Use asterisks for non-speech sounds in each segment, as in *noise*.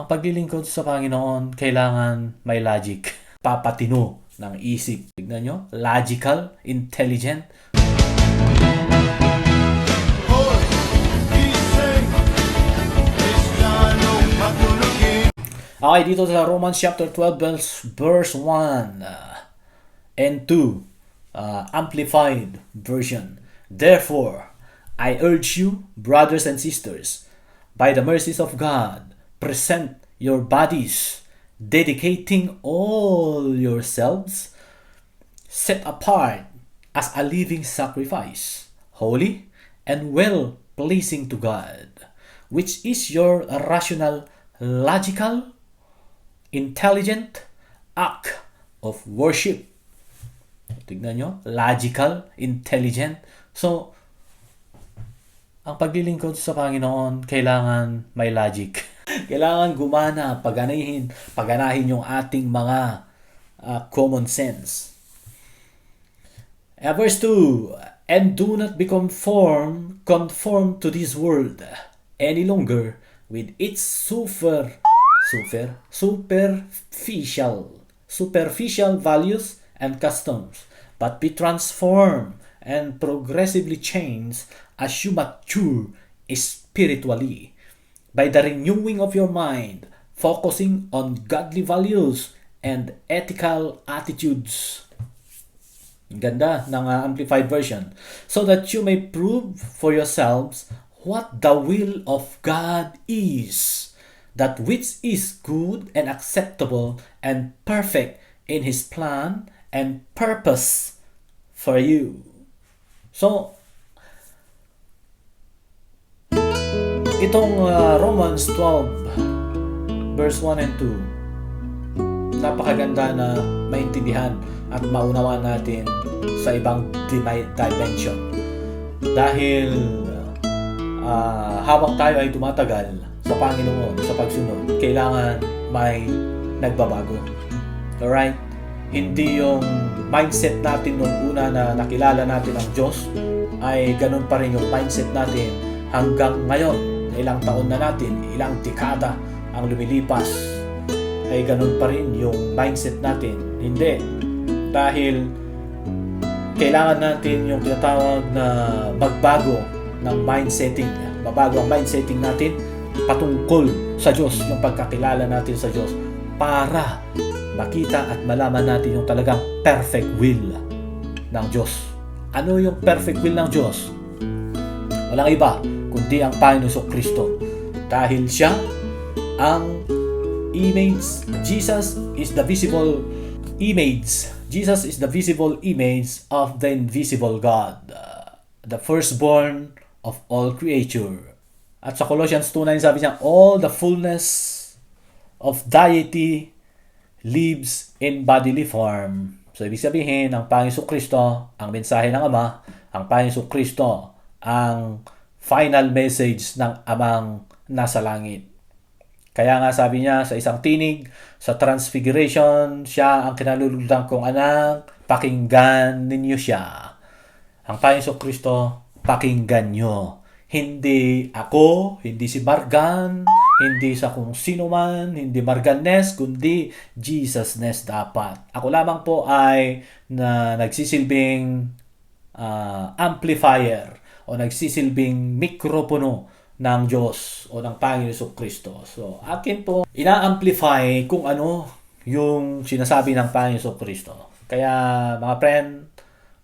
Ang paglilingkod sa Panginoon, kailangan may logic. *laughs* Papatino ng isip. Tignan nyo, logical, intelligent. Hoy, Okay, dito sa Romans chapter 12, verse, verse 1 uh, and 2, uh, Amplified Version. Therefore, I urge you, brothers and sisters, by the mercies of God, present your bodies, dedicating all yourselves, set apart as a living sacrifice, holy and well pleasing to God, which is your rational, logical, intelligent act of worship. Tignan nyo, logical, intelligent. So, ang paglilingkod sa Panginoon, kailangan may logic. *laughs* *laughs* kailangan gumana, paganahin, paganahin yung ating mga ah, common sense. Uh, verse 2, And do not be conformed, conformed to this world any longer with its super, super, superficial, superficial values and customs, but be transformed and progressively changed as you mature spiritually by the renewing of your mind, focusing on godly values and ethical attitudes. Ganda ng uh, amplified version. So that you may prove for yourselves what the will of God is, that which is good and acceptable and perfect in His plan and purpose for you. So, itong uh, Romans 12 verse 1 and 2 napakaganda na maintindihan at maunawa natin sa ibang dimension. Dahil ah, habang tayo ay tumatagal sa Panginoon, sa pagsunod, kailangan may nagbabago. Alright? Hindi yung mindset natin nung una na nakilala natin ang Diyos ay ganun pa rin yung mindset natin hanggang ngayon, ilang taon na natin, ilang dekada ang lumilipas ay ganun pa rin yung mindset natin. Hindi. Dahil kailangan natin yung tinatawag na magbago ng mindsetting. Mabago ang mindsetting natin patungkol sa Diyos, yung pagkakilala natin sa Diyos para makita at malaman natin yung talagang perfect will ng Diyos. Ano yung perfect will ng Diyos? Walang iba kundi ang Panginoon Kristo. Dahil siya ang image. Jesus is the visible image. Jesus is the visible image of the invisible God, the firstborn of all creature. At sa Colossians 2.9 sabi niya, all the fullness of deity lives in bodily form. So, ibig sabihin, ang Panginoon Kristo, ang mensahe ng Ama, ang Panginoon Kristo, ang final message ng Amang nasa langit. Kaya nga sabi niya sa isang tinig, sa transfiguration, siya ang kinalulugdang kong anak, pakinggan ninyo siya. Ang Panginoon Kristo, pakinggan nyo. Hindi ako, hindi si Margan, hindi sa kung sino man, hindi Marganes, kundi Jesusness dapat. Ako lamang po ay na nagsisilbing ah, amplifier o nagsisilbing mikropono ng Diyos o ng Panginoon Kristo. So, akin po, ina-amplify kung ano yung sinasabi ng Panginoon Kristo. Kaya, mga friend,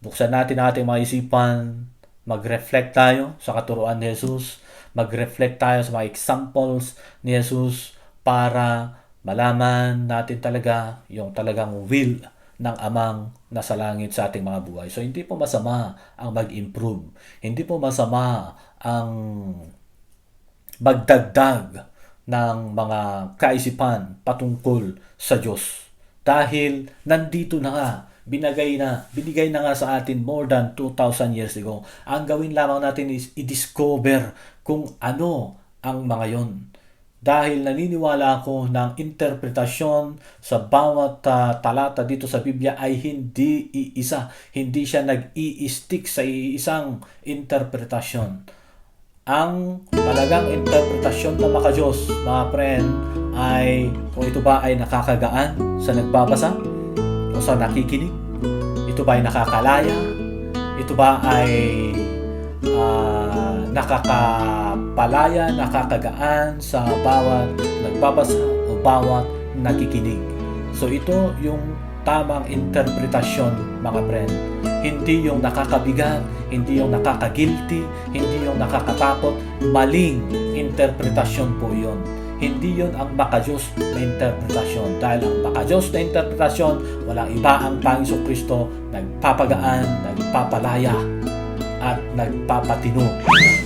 buksan natin ating mga isipan, mag-reflect tayo sa katuruan ni Jesus, mag-reflect tayo sa mga examples ni Jesus para malaman natin talaga yung talagang will ng amang nasa langit sa ating mga buhay. So, hindi po masama ang mag-improve. Hindi po masama ang magdagdag ng mga kaisipan patungkol sa Diyos. Dahil nandito na nga, binagay na, binigay na nga sa atin more than 2,000 years ago. Ang gawin lamang natin is i-discover kung ano ang mga yon. Dahil naniniwala ako ng interpretasyon sa bawat ah, talata dito sa Biblia ay hindi iisa. Hindi siya nag-i-stick sa isang interpretasyon ang talagang interpretasyon ng makajos, mga friend, ay kung ito ba ay nakakagaan sa nagbabasa o sa nakikinig. Ito ba ay nakakalaya? Ito ba ay nakakapalaya, nakakagaan sa bawat nagbabasa o bawat nakikinig. So ito yung tamang interpretasyon mga friend. Hindi yung nakakabigat, hindi yung nakakagilty, hindi yung nakakatakot. Maling interpretasyon po yon. Hindi yon ang makajos na interpretasyon. Dahil ang makajos na interpretasyon, walang iba ang Panginoon Kristo nagpapagaan, nagpapalaya, at nagpapatino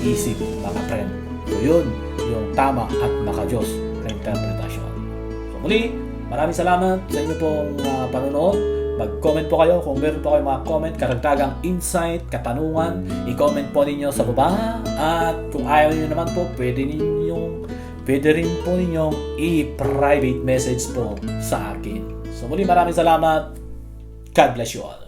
isip mga friend. So yun, yung tama at makajos na interpretasyon. So muli, maraming salamat sa inyo pong uh, panonood. Mag-comment po kayo kung meron po kayong mga comment, karagdagang insight, katanungan, i-comment po ninyo sa baba. At kung ayaw niyo naman po, pwede ninyong pwede rin po ninyong i-private message po sa akin. So muli maraming salamat. God bless you all.